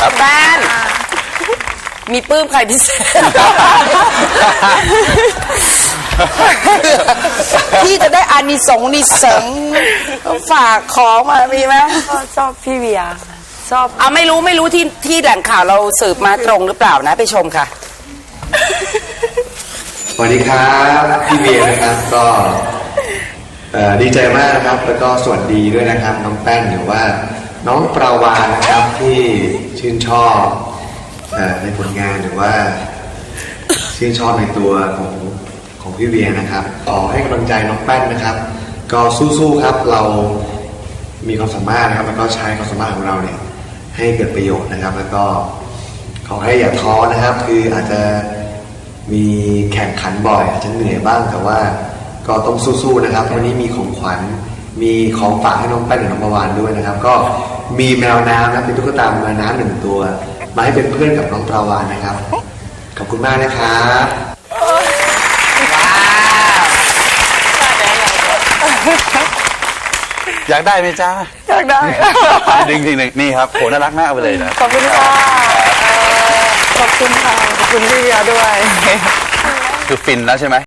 ครับแป้นมีปลื้มใครพิเศษ พี่จะได้อานิสงส์นิสงส์ฝากของมามีไหมก็ชอบพี่เวียค่ะชอบเอาไม่รู้ไม่รู้ที่ที่แหล่งข่าวเราสืบมาตรงหรือเปล่านะไปชมค่ะ สวัสดีครับ พี่เบียร์นะครับก็เอ่อดีใจมากนะครับ แล้วก็สวัสดีด้วยนะครับน้องแป้นหรือว่า น้องปราวานะครับที่ชื่นชอบอในผลงานหรือว่า ชื่นชอบในตัวของของพี่เบียนะครับขอให้กำลังใจน้องแป้นนะครับ ก็สู้ๆครับเรามีความสามารถนะครับแล้วก็ใช้ความสามารถของเราเนี่ยให้เกิดประโยชน์นะครับ แล้วก็ขอให้อย่าท้อนะครับ คืออาจจะมีแข่งขันบ่อยอาจจะเหนื่อยบ้างแต่ว่าก็ต้องสู้ๆนะครับวันนี้มีของขวัญ มีของฝากให้น้องแป้นกับน้องประวานด้วยนะครับ ก็มีแมวน้ำนะเป็นตุ๊กตาแมวน้ำหนึ่งตัว มาให้เป็นเพื่อนกับน้องประวานนะครับ ขอบคุณมากนะครับอยากได้ไหมจ้าอยากได้ ดึงทีหนึ่งนี่ครับโหน่ารักมากไปเลยนะ ขอบคุณค่ะขอบคุณค่ะ ขอบคุณพี่เวียด้วย คือฟินแล้วใช่ไหม